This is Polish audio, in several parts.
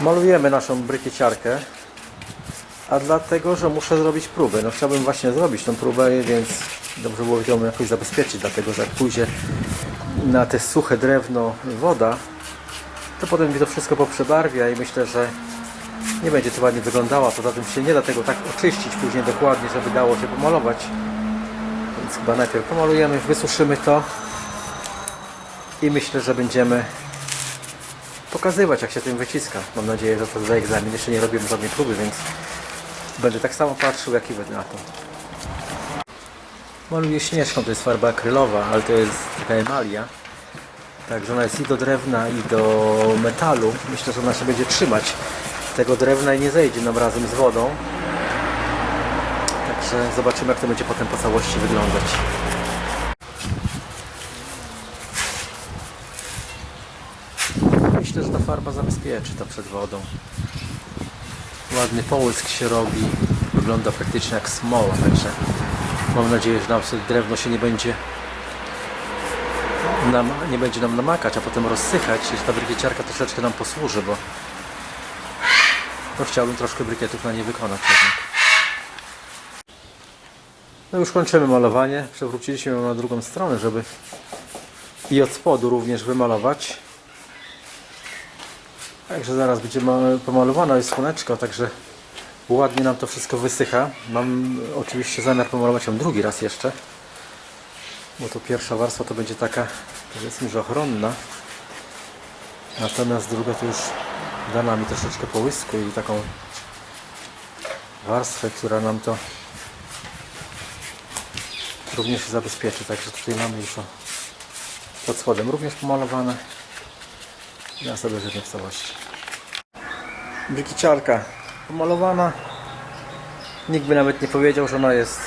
Malujemy naszą brykieciarkę, a dlatego, że muszę zrobić próbę. No chciałbym właśnie zrobić tą próbę, więc dobrze było ją jakoś zabezpieczyć, dlatego że jak pójdzie na te suche drewno woda, to potem mi to wszystko poprzebarwia i myślę, że nie będzie to ładnie wyglądało. Poza tym się nie da tego tak oczyścić później dokładnie, żeby dało się pomalować. Więc chyba najpierw pomalujemy, wysuszymy to i myślę, że będziemy pokazywać jak się tym wyciska. Mam nadzieję, że to zda egzamin. Jeszcze nie robiłem żadnej próby, więc będę tak samo patrzył jak i wy na to. Maluję śnieżką, to jest farba akrylowa, ale to jest taka emalia. Także ona jest i do drewna, i do metalu. Myślę, że ona się będzie trzymać tego drewna i nie zejdzie nam razem z wodą. Także zobaczymy, jak to będzie potem po całości wyglądać. Myślę, że ta farba zabezpieczy to przed wodą. Ładny połysk się robi. Wygląda praktycznie jak smoła, także mam nadzieję, że nam drewno się nie będzie nam, nie będzie nam namakać, a potem rozsychać i że ta brykieciarka troszeczkę nam posłuży, bo no chciałbym troszkę brykietów na nie wykonać. No już kończymy malowanie. Przewróciliśmy ją na drugą stronę, żeby i od spodu również wymalować. Także zaraz będzie ma- pomalowana, jest słoneczko, także ładnie nam to wszystko wysycha. Mam oczywiście zamiar pomalować ją drugi raz jeszcze, bo to pierwsza warstwa to będzie taka, powiedzmy, że ochronna. Natomiast druga to już da nam troszeczkę połysku i taką warstwę, która nam to również zabezpieczy. Także tutaj mamy już pod spodem również pomalowane. Ja sobie żyję w całości. Brykiciarka pomalowana. Nikt by nawet nie powiedział, że ona jest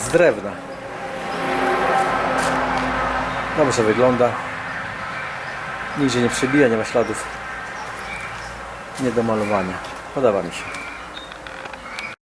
z drewna. Dobrze wygląda. Nigdzie nie przebija, nie ma śladów nie do malowania. Podoba mi się.